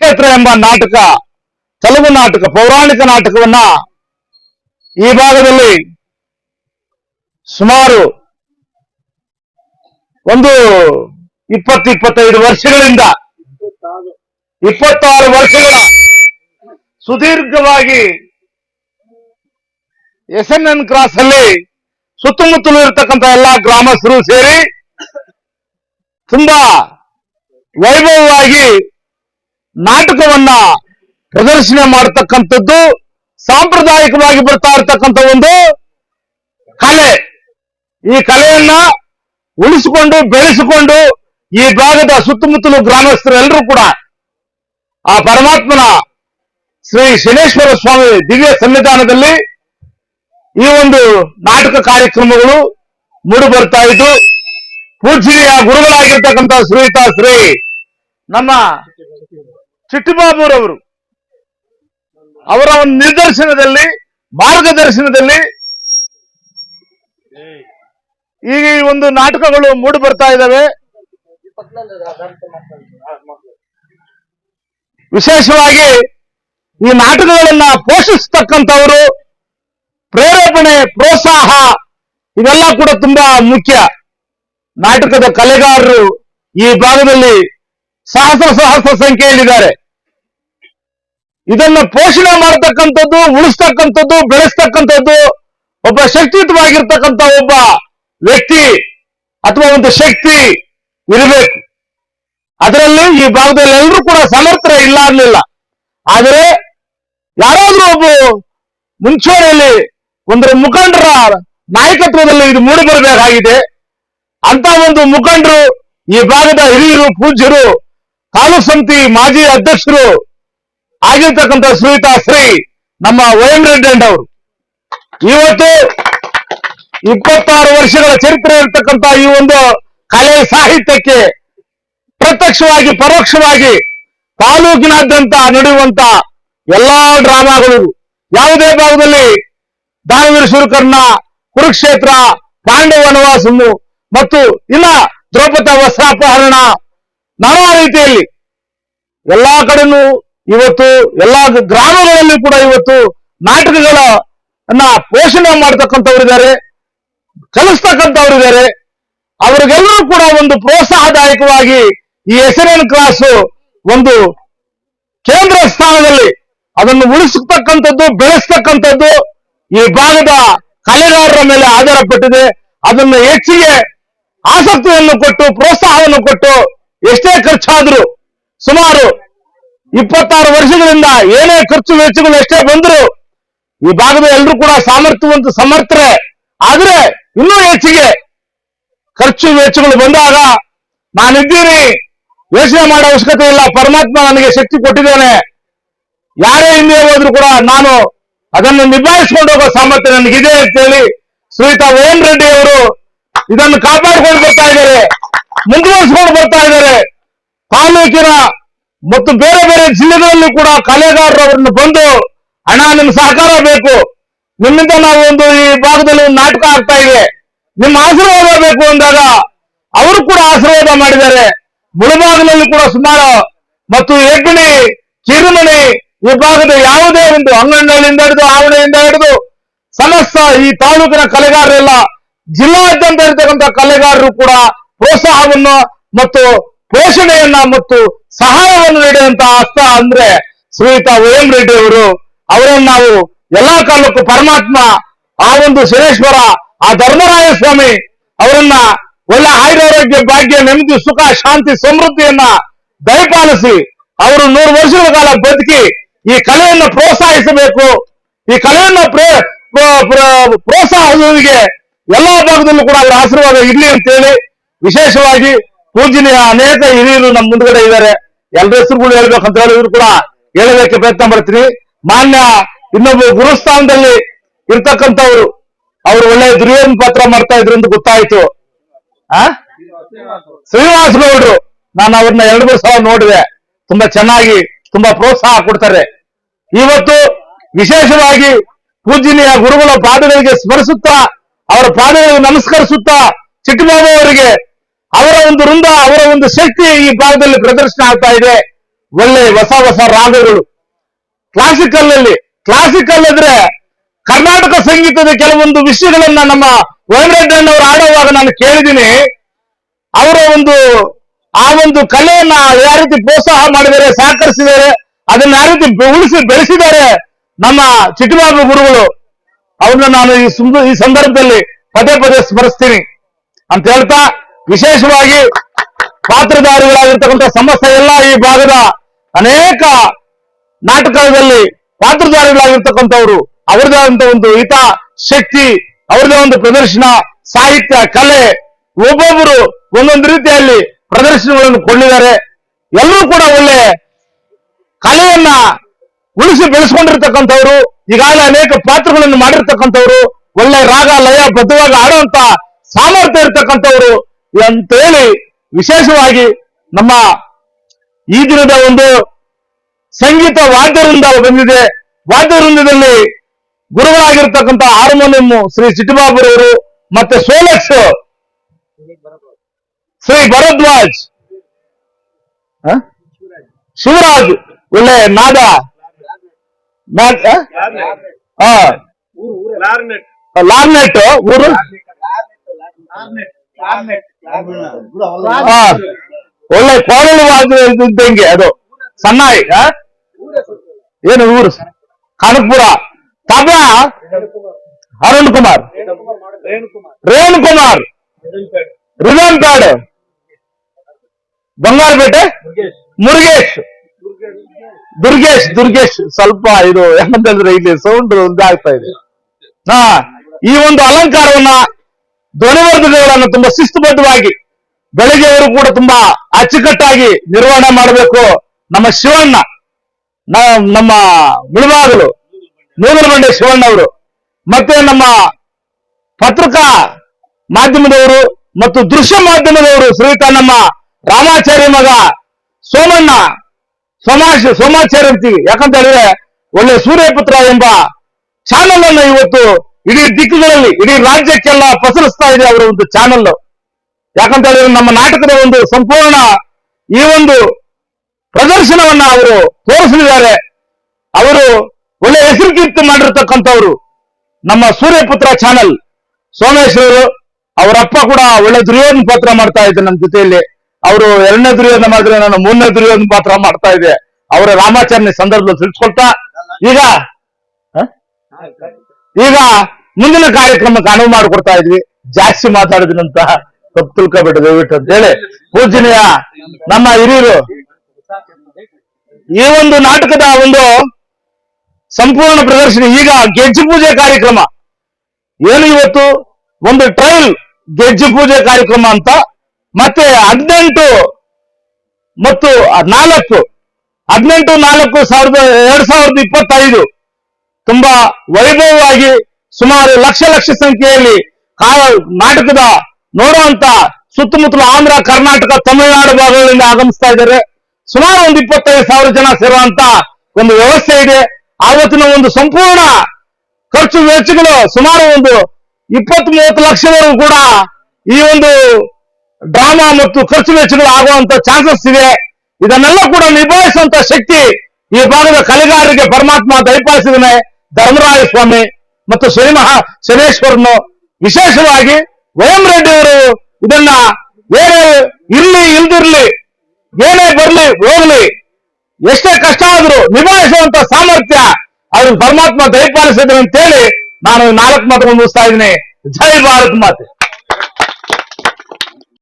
ಕುರುಕ್ಷೇತ್ರ ಎಂಬ ನಾಟಕ, ತೆಲುಗು ನಾಟಕ, ಪೌರಾಣಿಕ ನಾಟಕವನ್ನ ಈ ಭಾಗದಲ್ಲಿ ಸುಮಾರು ಒಂದು ಇಪ್ಪತ್ತು ಇಪ್ಪತ್ತೈದು ವರ್ಷಗಳಿಂದ, ಇಪ್ಪತ್ತಾರು ವರ್ಷಗಳ ಸುದೀರ್ಘವಾಗಿ ಎಸ್ ಎನ್ ಎನ್ ಕ್ರಾಸ್ ಅಲ್ಲಿ ಸುತ್ತಮುತ್ತಲು ಇರತಕ್ಕಂತ ಎಲ್ಲಾ ಗ್ರಾಮಸ್ಥರು ಸೇರಿ ತುಂಬಾ ವೈಭವವಾಗಿ ನಾಟಕವನ್ನ ಪ್ರದರ್ಶನ ಮಾಡತಕ್ಕಂಥದ್ದು, ಸಾಂಪ್ರದಾಯಿಕವಾಗಿ ಬರ್ತಾ ಇರ್ತಕ್ಕಂಥ ಒಂದು ಕಲೆ. ಈ ಕಲೆಯನ್ನ ಉಳಿಸಿಕೊಂಡು, ಬೆಳೆಸಿಕೊಂಡು, ಈ ಭಾಗದ ಸುತ್ತಮುತ್ತಲು ಗ್ರಾಮಸ್ಥರೆಲ್ಲರೂ ಕೂಡ ಆ ಪರಮಾತ್ಮನ ಶ್ರೀ ಶನೇಶ್ವರ ಸ್ವಾಮಿ ದಿವ್ಯ ಸನ್ನಿಧಾನದಲ್ಲಿ ಈ ಒಂದು ನಾಟಕ ಕಾರ್ಯಕ್ರಮಗಳು ಮೂಡಿ ಬರ್ತಾ ಇದ್ದು ಪೂಜ್ಯನೀಯ ಗುರುಗಳಾಗಿರ್ತಕ್ಕಂಥ ಶ್ರೀತಾ ಶ್ರೀ ನಮ್ಮ ಚಿಟ್ಟಿಬಾಬುರವರು ಅವರ ಒಂದು ನಿರ್ದರ್ಶನದಲ್ಲಿ ಮಾರ್ಗದರ್ಶನದಲ್ಲಿ ಈಗ ಈ ಒಂದು ನಾಟಕಗಳು ಮೂಡಿ ಬರ್ತಾ ಇದ್ದಾವೆ. ವಿಶೇಷವಾಗಿ ಈ ನಾಟಕಗಳನ್ನ ಪೋಷಿಸ್ತಕ್ಕಂಥವರು ಪ್ರೇರೇಪಣೆ, ಪ್ರೋತ್ಸಾಹ, ಇವೆಲ್ಲ ಕೂಡ ತುಂಬಾ ಮುಖ್ಯ. ನಾಟಕದ ಕಲೆಗಾರರು ಈ ಭಾಗದಲ್ಲಿ ಸಹಸ್ರ ಸಹಸ್ರ ಸಂಖ್ಯೆಯಲ್ಲಿದ್ದಾರೆ ಇದನ್ನ ಪೋಷಣೆ ಮಾಡತಕ್ಕಂಥದ್ದು, ಉಳಿಸ್ತಕ್ಕಂಥದ್ದು, ಬೆಳೆಸ್ತಕ್ಕಂಥದ್ದು ಒಬ್ಬ ಶಕ್ತಿಯುತವಾಗಿರ್ತಕ್ಕಂಥ ಒಬ್ಬ ವ್ಯಕ್ತಿ ಅಥವಾ ಒಂದು ಶಕ್ತಿ ಇರಬೇಕು. ಅದರಲ್ಲಿ ಈ ಭಾಗದಲ್ಲಿ ಎಲ್ಲರೂ ಕೂಡ ಸಮರ್ಥರ ಇಲ್ಲ ಅನ್ನಲಿಲ್ಲ ಆದರೆ ಯಾರಾದ್ರೂ ಒಬ್ಬ ಮುಂಚೂಣಿಯಲ್ಲಿ ಒಂದರ ಮುಖಂಡರ ನಾಯಕತ್ವದಲ್ಲಿ ಇದು ಮೂಡಿ ಬರಬೇಕಾಗಿದೆ ಅಂತ ಒಂದು ಮುಖಂಡರು ಈ ಭಾಗದ ಹಿರಿಯರು, ಪೂಜ್ಯರು ತಾಲೂಕ್ ಸಮಿತಿ ಮಾಜಿ ಅಧ್ಯಕ್ಷರು ಆಗಿರ್ತಕ್ಕಂಥ ಸುನೀತಾ ಶ್ರೀ ನಮ್ಮ ವೈಎಂ ರೆಡ್ಡಿ ಅವರು ಇವತ್ತು ಇಪ್ಪತ್ತಾರು ವರ್ಷಗಳ ಚರಿತ್ರೆ ಇರತಕ್ಕಂತ ಈ ಒಂದು ಕಲೆ ಸಾಹಿತ್ಯಕ್ಕೆ ಪ್ರತ್ಯಕ್ಷವಾಗಿ, ಪರೋಕ್ಷವಾಗಿ ತಾಲೂಕಿನಾದ್ಯಂತ ನಡೆಯುವಂತ ಎಲ್ಲಾ ಡ್ರಾಮಾಗಳು ಯಾವುದೇ ಭಾಗದಲ್ಲಿ ದಾನವೀರ ಶುರುಕರ್ಣ ಕುರುಕ್ಷೇತ್ರ, ಪಾಂಡವ ವನವಾಸము ಮತ್ತು ಇನ್ನ ದ್ರೌಪದ ವಸ್ತ್ರಾಪಹರಣ ನಾನಾ ರೀತಿಯಲ್ಲಿ ಎಲ್ಲಾ ಕಡೆನೂ ಇವತ್ತು ಎಲ್ಲಾ ಗ್ರಾಮಗಳಲ್ಲಿ ಕೂಡ ಇವತ್ತು ನಾಟಕಗಳನ್ನ ಪೋಷಣೆ ಮಾಡ್ತಕ್ಕಂಥವ್ರಿದ್ದಾರೆ ಕಲಿಸ್ತಕ್ಕಂಥವ್ರು ಇದ್ದಾರೆ. ಅವರಿಗೆಲ್ಲರೂ ಕೂಡ ಒಂದು ಪ್ರೋತ್ಸಾಹದಾಯಕವಾಗಿ ಈ ಎನ್ ಕ್ಲಾಸ್ ಒಂದು ಕೇಂದ್ರ ಸ್ಥಾನದಲ್ಲಿ ಅದನ್ನು ಉಳಿಸತಕ್ಕಂಥದ್ದು, ಬೆಳೆಸ್ತಕ್ಕಂಥದ್ದು ಈ ಭಾಗದ ಕಲೆಗಾರರ ಮೇಲೆ ಆಧಾರಪಟ್ಟಿದೆ. ಅದನ್ನು ಹೆಚ್ಚಿಗೆ ಆಸಕ್ತಿಯನ್ನು ಕೊಟ್ಟು, ಪ್ರೋತ್ಸಾಹವನ್ನು ಕೊಟ್ಟು ಎಷ್ಟೇ ಖರ್ಚಾದ್ರು ಸುಮಾರು ಇಪ್ಪತ್ತಾರು ವರ್ಷಗಳಿಂದ ಏನೇ ಖರ್ಚು ವೆಚ್ಚಗಳು ಎಷ್ಟೇ ಬಂದ್ರು ಈ ಭಾಗದ ಎಲ್ಲರೂ ಕೂಡ ಸಾಮರ್ಥ್ಯವಂತ ಸಮರ್ಥರೆ. ಆದ್ರೆ ಇನ್ನೂ ಹೆಚ್ಚಿಗೆ ಖರ್ಚು ವೆಚ್ಚಗಳು ಬಂದಾಗ ನಾನಿದ್ದೀನಿ, ಯೋಚನೆ ಮಾಡೋ ಅವಶ್ಯಕತೆ ಇಲ್ಲ, ಪರಮಾತ್ಮ ನನಗೆ ಶಕ್ತಿ ಕೊಟ್ಟಿದ್ದೇನೆ. ಯಾರೇ ಹಿಂದೆ ಹೋದ್ರು ಕೂಡ ನಾನು ಅದನ್ನು ನಿಭಾಯಿಸ್ಕೊಂಡು ಹೋಗೋ ಸಾಮರ್ಥ್ಯ ನನಗಿದೆ ಅಂತೇಳಿ ಶ್ರೀತಾ ಓಂ ರೆಡ್ಡಿ ಅವರು ಇದನ್ನು ಕಾಪಾಡಿಕೊಂಡು ಬರ್ತಾ ಇದ್ದಾರೆ. ಮುಂದುವರಿಸಿಕೊಂಡು ಬರ್ತಾ ಇದ್ದಾರೆ. ತಾಲೂಕಿನ ಮತ್ತು ಬೇರೆ ಬೇರೆ ಜಿಲ್ಲೆಗಳಲ್ಲಿ ಕೂಡ ಕಲೆಗಾರರು ಅವರನ್ನು ಬಂದು ಹಣ ನಿಮ್ ಸಹಕಾರ ಬೇಕು. ನಿಮ್ಮಿಂದ ನಾವು ಒಂದು ಈ ಭಾಗದಲ್ಲಿ ಒಂದು ನಾಟಕ ಆಗ್ತಾ ಇದೆ. ನಿಮ್ಮ ಆಶೀರ್ವಾದ ಬೇಕು ಅಂದಾಗ ಅವರು ಕೂಡ ಆಶೀರ್ವಾದ ಮಾಡಿದ್ದಾರೆ. ಮುಳುಭಾಗದಲ್ಲಿ ಕೂಡ ಸುಮಾರು ಮತ್ತು ಹೆಗ್ಗಣಿ ಚಿರುಮನೆ ಈ ಭಾಗದ ಯಾವುದೇ ಒಂದು ಅಂಗನಹಳ್ಳಿಯಿಂದ ಹಿಡಿದು ಆವಣೆಯಿಂದ ಹಿಡಿದು ಸಮಸ್ತ ಈ ತಾಲೂಕಿನ ಕಲೆಗಾರರೆಲ್ಲ ಜಿಲ್ಲಾದ್ಯಂತ ಇರತಕ್ಕಂಥ ಕಲೆಗಾರರು ಕೂಡ ಪ್ರೋತ್ಸಾಹವನ್ನು ಮತ್ತು ಪೋಷಣೆಯನ್ನ ಮತ್ತು ಸಹಾಯವನ್ನು ನೀಡಿದಂತಹ ಹಸ್ತ ಅಂದ್ರೆ ಶ್ರೀಯುತ ಎಂ ರೆಡ್ಡಿ ಅವರು. ಅವರನ್ನು ನಾವು ಎಲ್ಲಾ ಕಾಲಕ್ಕೂ ಪರಮಾತ್ಮ, ಆ ಒಂದು ಸುರೇಶ್ವರ ಆ ಧರ್ಮರಾಯ ಸ್ವಾಮಿ ಅವರನ್ನ ಒಳ್ಳೆ ಆಯುರಾರೋಗ್ಯ, ಭಾಗ್ಯ, ನೆಮ್ಮದಿ, ಸುಖ, ಶಾಂತಿ, ಸಮೃದ್ಧಿಯನ್ನ ದಯಪಾಲಿಸಿ ಅವರು ನೂರು ವರ್ಷಗಳ ಕಾಲ ಬದುಕಿ ಈ ಕಲೆಯನ್ನು ಪ್ರೋತ್ಸಾಹಿಸಬೇಕು. ಈ ಕಲೆಯನ್ನು ಪ್ರೇ- ಪ್ರ- ಪ್ರ- ಪ್ರೋತ್ಸಾಹದೊಂದಿಗೆ ಎಲ್ಲಾ ಭಾಗದಲ್ಲೂ ಕೂಡ ಅವರ ಆಶೀರ್ವಾದ ಇರಲಿ ಅಂತೇಳಿ ವಿಶೇಷವಾಗಿ ಪೂಜನೀಯ ಅನೇಕ ಹಿರಿಯರು ನಮ್ಮ ಮುಂದ್ಗಡೆ ಇದ್ದಾರೆ. ಎಲ್ಲರ ಹೆಸರುಗಳು ಹೇಳ್ಬೇಕಂತ ಹೇಳಿದ್ರು ಕೂಡ ಹೇಳಲಿಕ್ಕೆ ಪ್ರಯತ್ನ ಮಾಡ್ತೀನಿ. ಮಾನ್ಯ ಇನ್ನೊಬ್ಬ ಗುರುಸ್ಥಾನದಲ್ಲಿ ಇರ್ತಕ್ಕಂಥವ್ರು, ಅವರು ಒಳ್ಳೆ ದುರ್ಯೋಧನ ಪಾತ್ರ ಮಾಡ್ತಾ ಇದ್ರು ಅಂತ ಗೊತ್ತಾಯ್ತು. ಆ? ಶ್ರೀನಿವಾಸ ಗೌಡ್ರು, ನಾನು ಅವ್ರನ್ನ ಎರಡು ಮೂರು ಸಲ ನೋಡಿದೆ. ತುಂಬಾ ಚೆನ್ನಾಗಿ, ತುಂಬಾ ಪ್ರೋತ್ಸಾಹ ಕೊಡ್ತಾರೆ. ಇವತ್ತು ವಿಶೇಷವಾಗಿ ಪೂಜನೀಯ ಗುರುಗಳ ಪಾದಗಳಿಗೆ ಸ್ಮರಿಸುತ್ತಾ, ಅವರ ಪಾದಗಳಿಗೆ ನಮಸ್ಕರಿಸುತ್ತಾ ಚಿಕ್ಕಬಾಬು ಅವರಿಗೆ ಅವರ ಒಂದು ವೃಂದ, ಅವರ ಒಂದು ಶಕ್ತಿ ಈ ಭಾಗದಲ್ಲಿ ಪ್ರದರ್ಶನ ಆಗ್ತಾ ಇದೆ. ಒಳ್ಳೆ ಹೊಸ ಹೊಸ ರಾಗಗಳು. ಕ್ಲಾಸಿಕಲ್ ಅಲ್ಲಿ ಕ್ಲಾಸಿಕಲ್ ಅಂದ್ರೆ ಕರ್ನಾಟಕ ಸಂಗೀತದ ಕೆಲವೊಂದು ವಿಷಯಗಳನ್ನ ನಮ್ಮ ವೆಂಕಟಣ್ಣವರು ಆಡುವಾಗ ನಾನು ಕೇಳಿದ್ದೀನಿ. ಅವರ ಒಂದು, ಆ ಒಂದು ಕಲೆಯನ್ನ ಯಾವ ರೀತಿ ಪ್ರೋತ್ಸಾಹ ಮಾಡಿದ್ದಾರೆ, ಸಹಕರಿಸಿದ್ದಾರೆ, ಅದನ್ನ ಯಾವ ರೀತಿ ಉಳಿಸಿ ಬೆಳೆಸಿದ್ದಾರೆ ನಮ್ಮ ಚಿಟ್ಟಬಾಬು ಗುರುಗಳು, ಅವ್ರನ್ನ ನಾನು ಈ ಈ ಸಂದರ್ಭದಲ್ಲಿ ಪದೇ ಪದೇ ಸ್ಮರಿಸ್ತೀನಿ. ಅಂತ ಹೇಳ್ತಾ ವಿಶೇಷವಾಗಿ ಪಾತ್ರಧಾರಿಗಳಾಗಿರ್ತಕ್ಕಂಥ ಸಮಸ್ಯೆ ಎಲ್ಲ ಈ ಭಾಗದ ಅನೇಕ ನಾಟಕದಲ್ಲಿ ಪಾತ್ರಧಾರಿಗಳಾಗಿರ್ತಕ್ಕಂಥವ್ರು ಅವರದೇ ಆದಂತ ಒಂದು ಹಿತ, ಶಕ್ತಿ ಅವ್ರದೇ ಒಂದು ಪ್ರದರ್ಶನ, ಸಾಹಿತ್ಯ, ಕಲೆ ಒಬ್ಬೊಬ್ಬರು ಒಂದೊಂದು ರೀತಿಯಲ್ಲಿ ಪ್ರದರ್ಶನಗಳನ್ನು ಕೊಂಡಿದ್ದಾರೆ ಎಲ್ಲರೂ ಕೂಡ ಒಳ್ಳೆ ಕಲೆಯನ್ನ ಉಳಿಸಿ ಬೆಳೆಸ್ಕೊಂಡಿರ್ತಕ್ಕಂಥವ್ರು, ಈಗಾಗಲೇ ಅನೇಕ ಪಾತ್ರಗಳನ್ನು ಮಾಡಿರ್ತಕ್ಕಂಥವ್ರು, ಒಳ್ಳೆ ರಾಗ, ಲಯ, ಬದ್ಧವಾಗಿ ಆಡುವಂತ ಸಾಮರ್ಥ್ಯ ಇರ್ತಕ್ಕಂಥವ್ರು ಅಂತ ಹೇಳಿ ವಿಶೇಷವಾಗಿ ನಮ್ಮ ಈ ದಿನದ ಒಂದು ಸಂಗೀತ ವಾದ್ಯವೃಂದ ಬಂದಿದೆ. ವಾದ್ಯವೃಂದದಲ್ಲಿ ಗುರುಗಳಾಗಿರ್ತಕ್ಕಂಥ ಹಾರ್ಮೋನಿಯಂ ಶ್ರೀ ಚಿಟ್ಟಬಾಬುರವರು ಮತ್ತೆ ಸೋಲಕ್ಸ್ ಶ್ರೀ ಭರದ್ವಾಜ್. ಹ? ಶಿವರಾಜ್ ಒಳ್ಳೆ ನಾದ. ಲಾರ್ನೆಟ್. ಊರು? ಒಳ್ಳೆ ವಾದ್ಯ ಇದ್ದಂಗೆ ಅದು. ಆ? ಏನು ಊರು? Kanakapura. Tabla? Arun Kumar Renu Kumar rhythm pad Bangarapete? Murugesh. Durgesh Durgesh. ಸ್ವಲ್ಪ ಇದು ಯಾಕಂತಂದ್ರೆ ಇಲ್ಲಿ ಸೌಂಡ್ ಆಗ್ತಾ ಇದೆ. ಹಾ ಈ ಒಂದು ಅಲಂಕಾರವನ್ನ ಧ್ವನಿವರ್ಧಕಗಳನ್ನು ತುಂಬಾ ಶಿಸ್ತುಬದ್ಧವಾಗಿ ಬೆಳಗ್ಗೆಯವರು ಕೂಡ ತುಂಬಾ ಅಚ್ಚುಕಟ್ಟಾಗಿ ನಿರ್ವಹಣೆ ಮಾಡಬೇಕು. ನಮ್ಮ ಶಿವಣ್ಣ ನಮ್ಮ ಮುಳುಬಾಗಲು ನೂಗಲಬಂಡೆ ಶಿವಣ್ಣ ಅವರು, ಮತ್ತೆ ನಮ್ಮ ಪತ್ರಿಕಾ ಮಾಧ್ಯಮದವರು ಮತ್ತು ದೃಶ್ಯ ಮಾಧ್ಯಮದವರು ಶ್ರೀಯುತ ನಮ್ಮ ರಾಮಾಚಾರ್ಯ ಮಗ ಸೋಮಣ್ಣ, ಸೋಮಾಶ, ಸೋಮಾಚಾರ್ಯ ಅಂತೀವಿ. ಯಾಕಂತ ಹೇಳಿದ್ರೆ ಒಳ್ಳೆ ಸೂರ್ಯಪುತ್ರ ಎಂಬ ಚಾನಲ್ ಅನ್ನು ಇವತ್ತು ಇಡೀ ದಿಕ್ಕುಗಳಲ್ಲಿ, ಇಡೀ ರಾಜ್ಯಕ್ಕೆಲ್ಲ ಪಸರಿಸ್ತಾ ಇದೆ ಅವರ ಒಂದು ಚಾನಲ್ ಯಾಕಂತ ಹೇಳಿದ್ರೆ ನಮ್ಮ ನಾಟಕದ ಒಂದು ಸಂಪೂರ್ಣ ಈ ಒಂದು ಪ್ರದರ್ಶನವನ್ನ ಅವರು ತೋರಿಸಲಿದ್ದಾರೆ ಅವರು ಒಳ್ಳೆ ಹೆಸರು ಕೀರ್ತಿ ಮಾಡಿರ್ತಕ್ಕಂಥವ್ರು. ನಮ್ಮ ಸೂರ್ಯಪುತ್ರ ಚಾನಲ್ ಸೋಮೇಶ್ವರು ಅವರಪ್ಪ ಕೂಡ ಒಳ್ಳೆ ದುರ್ಯೋಧನ ಪಾತ್ರ ಮಾಡ್ತಾ ಇದ್ದೆ ನಮ್ಮ ಜೊತೆಯಲ್ಲಿ. ಅವರು ಎರಡನೇ ದುರ್ಯೋಧನ ಮಾಡಿದ್ರೆ ನಾನು ಮೂರನೇ ದುರ್ಯೋಧನ ಪಾತ್ರ ಮಾಡ್ತಾ ಇದ್ದೆ. ಅವರ ರಾಮಾಚಾರ್ಯ ಸಂದರ್ಭದಲ್ಲಿ ತಿಳಿಸ್ಕೊಳ್ತಾ, ಈಗ? ಈಗ ಮುಂದಿನ ಕಾರ್ಯಕ್ರಮಕ್ಕೆ ಅನುವು ಮಾಡಿಕೊಡ್ತಾ ಇದ್ವಿ. ಜಾಸ್ತಿ ಮಾತಾಡಿದ್ರಂತ ತಪ್ಪು ತಿಳ್ಕೊಬೇಡ ದಯವಿಟ್ಟು ಅಂತ ಹೇಳಿ. ಪೂಜನೀಯ ನಮ್ಮ ಹಿರಿಯರು, ಈ ಒಂದು ನಾಟಕದ ಒಂದು ಸಂಪೂರ್ಣ ಪ್ರದರ್ಶನ, ಈಗ ಗೆಜ್ಜೆ ಪೂಜೆ ಕಾರ್ಯಕ್ರಮ. ಏನು ಇವತ್ತು? ಒಂದು ಟ್ರಯಲ್ ಗೆಜ್ಜೆ ಪೂಜೆ ಕಾರ್ಯಕ್ರಮ ಅಂತ, ಮತ್ತೆ ಹದಿನೆಂಟು ಮತ್ತು ನಾಲ್ಕು, ಹದಿನೆಂಟು ನಾಲ್ಕು ಸಾವಿರದ, ಎರಡ್ ಸಾವಿರದ ಇಪ್ಪತ್ತೈದು ತುಂಬಾ ವೈಭವವಾಗಿ ಸುಮಾರು ಲಕ್ಷ ಲಕ್ಷ ಸಂಖ್ಯೆಯಲ್ಲಿ ನಾಟಕದ ನೋಡುವಂತ ಸುತ್ತಮುತ್ತಲು ಆಂಧ್ರ, ಕರ್ನಾಟಕ, ತಮಿಳುನಾಡು ಭಾಗಗಳಿಂದ ಆಗಮಿಸ್ತಾ ಇದ್ದಾರೆ. ಸುಮಾರು ಒಂದು ಇಪ್ಪತ್ತೈದು ಸಾವಿರ ಜನ ಸೇರುವಂತ ಒಂದು ವ್ಯವಸ್ಥೆ ಇದೆ. ಆವತ್ತಿನ ಒಂದು ಸಂಪೂರ್ಣ ಖರ್ಚು ವೆಚ್ಚಗಳು ಸುಮಾರು ಒಂದು ಇಪ್ಪತ್ತು ಮೂವತ್ತು ಲಕ್ಷವರೆಗೂ ಕೂಡ ಈ ಒಂದು ಡ್ರಾಮಾ ಮತ್ತು ಖರ್ಚು ವೆಚ್ಚಗಳು ಆಗುವಂತ ಚಾನ್ಸಸ್ ಇದೆ. ಇದನ್ನೆಲ್ಲ ಕೂಡ ನಿಭಾಯಿಸುವಂತ ಶಕ್ತಿ ಈ ಭಾಗದ ಕಲೆಗಾರರಿಗೆ ಪರಮಾತ್ಮ ದಯಪಾಲಿಸಿದ್ದಾನೆ. ಧರ್ಮರಾಯ ಸ್ವಾಮಿ ಮತ್ತು ಶ್ರೀಮಹ ಮಹಾ ಶನೇಶ್ವರನು ವಿಶೇಷವಾಗಿ ವಯಂ ರೆಡ್ಡಿ ಅವರು ಇದನ್ನ ಏನೇ ಇರ್ಲಿ ಇಲ್ದಿರ್ಲಿ, ಏನೇ ಬರ್ಲಿ ಹೋಗ್ಲಿ, ಎಷ್ಟೇ ಕಷ್ಟ ಆದ್ರೂ ನಿಭಾಯಿಸುವಂತ ಸಾಮರ್ಥ್ಯ ಅದನ್ನು ಪರಮಾತ್ಮ ದಯಪಾಲಿಸಿದ್ರೆ ಅಂತೇಳಿ ನಾನು ನಾಲ್ಕು ಮಾತು ಮುಗಿಸ್ತಾ ಇದ್ದೀನಿ. ಜೈ ಭಾರತ್ ಮಾತೆ.